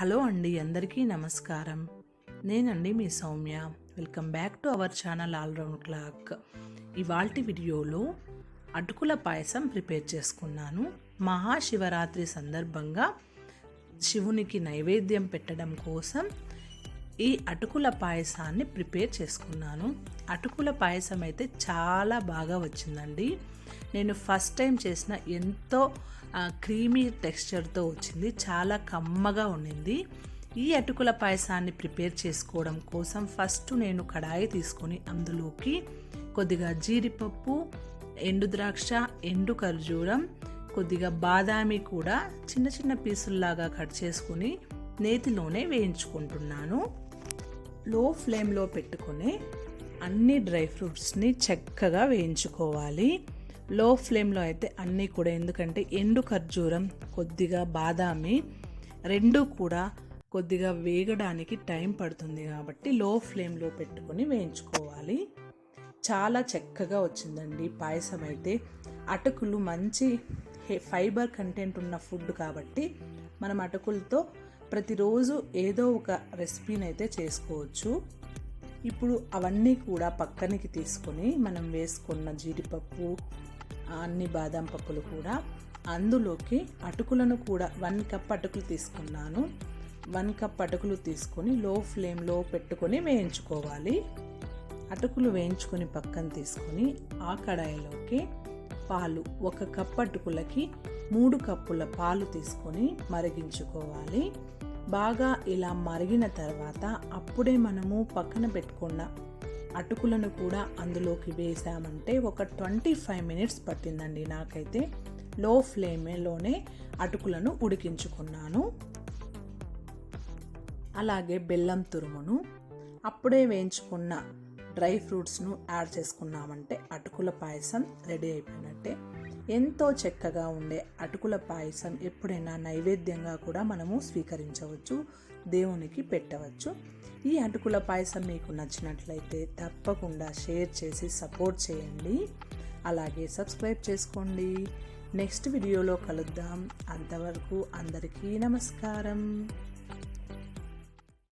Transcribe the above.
Hello అండి అందరికీ నమస్కారం. నేనండి మీ Soumya. Welcome back to our channel all round clock. ఇవాల్టి వీడియోలో అటుకుల పాయసం ప్రిపేర్ చేసుకున్నాను. మహాశివరాత్రి సందర్భంగా శివునికి నైవేద్యం పెట్టడం కోసం ఈ అటుకుల పాయసాన్ని ప్రిపేర్ చేసుకున్నాను. అటుకుల పాయసం అయితే చాలా బాగా వచ్చిందండి. నేను ఫస్ట్ టైం చేసిన ఎంతో క్రీమీ టెక్స్చర్తో వచ్చింది. చాలా కమ్మగా ఉండింది. ఈ అటుకుల పాయసాన్ని ప్రిపేర్ చేసుకోవడం కోసం ఫస్ట్ నేను కడాయి తీసుకొని అందులోకి కొద్దిగా జీడిపప్పు ఎండు ద్రాక్ష ఎండు ఖర్జూరం కొద్దిగా బాదామి కూడా చిన్న చిన్న పీసుల్లాగా కట్ చేసుకుని నేతిలోనే వేయించుకుంటున్నాను. లో ఫ్లేమ్లో పెట్టుకొని అన్ని డ్రై ఫ్రూట్స్ని చక్కగా వేయించుకోవాలి. లో ఫ్లేమ్లో అయితే అన్నీ కూడా ఎందుకంటే ఎండు ఖర్జూరం కొద్దిగా బాదామి రెండు కూడా కొద్దిగా వేగడానికి టైం పడుతుంది కాబట్టి లో ఫ్లేమ్లో పెట్టుకొని వేయించుకోవాలి. చాలా చక్కగా వచ్చిందండి పాయసం అయితే. అటుకులు మంచి ఫైబర్ కంటెంట్ ఉన్న ఫుడ్ కాబట్టి మనం అటుకులతో ప్రతిరోజు ఏదో ఒక రెసిపీని అయితే చేసుకోవచ్చు. ఇప్పుడు అవన్నీ కూడా పక్కనికి తీసుకొని మనం వేసుకున్న జీడిపప్పు అన్ని బాదం పప్పులు కూడా అందులోకి అటుకులను కూడా వన్ కప్ అటుకులు తీసుకున్నాను. వన్ కప్ అటుకులు తీసుకొని లో ఫ్లేమ్లో పెట్టుకొని వేయించుకోవాలి. అటుకులు వేయించుకొని పక్కన తీసుకొని ఆ కడాయిలోకి పాలు ఒక కప్ అటుకులకి మూడు కప్పుల పాలు తీసుకొని మరిగించుకోవాలి. బాగా ఇలా మరిగిన తర్వాత అప్పుడే మనము పక్కన పెట్టుకున్న అటుకులను కూడా అందులోకి వేసామంటే ఒక ట్వంటీ ఫైవ్ మినిట్స్ పట్టిందండి నాకైతే. లో ఫ్లేమ్లోనే అటుకులను ఉడికించుకున్నాను. అలాగే బెల్లం తురుమును అప్పుడే వేయించుకున్న డ్రై ఫ్రూట్స్ను యాడ్ చేసుకున్నామంటే అటుకుల పాయసం రెడీ అయిపోయినట్టే ఎంతో చక్కగా ఉండే అటుకుల పాయసం ఎప్పుడైనా నైవేద్యంగా కూడా మనము స్వీకరించవచ్చు దేవునికి పెట్టవచ్చు. ఈ అటుకుల పాయసం మీకు నచ్చినట్లయితే తప్పకుండా షేర్ చేసి సపోర్ట్ చేయండి. అలాగే సబ్స్క్రైబ్ చేసుకోండి. నెక్స్ట్ వీడియోలో కలుద్దాం. అంతవరకు అందరికీ నమస్కారం.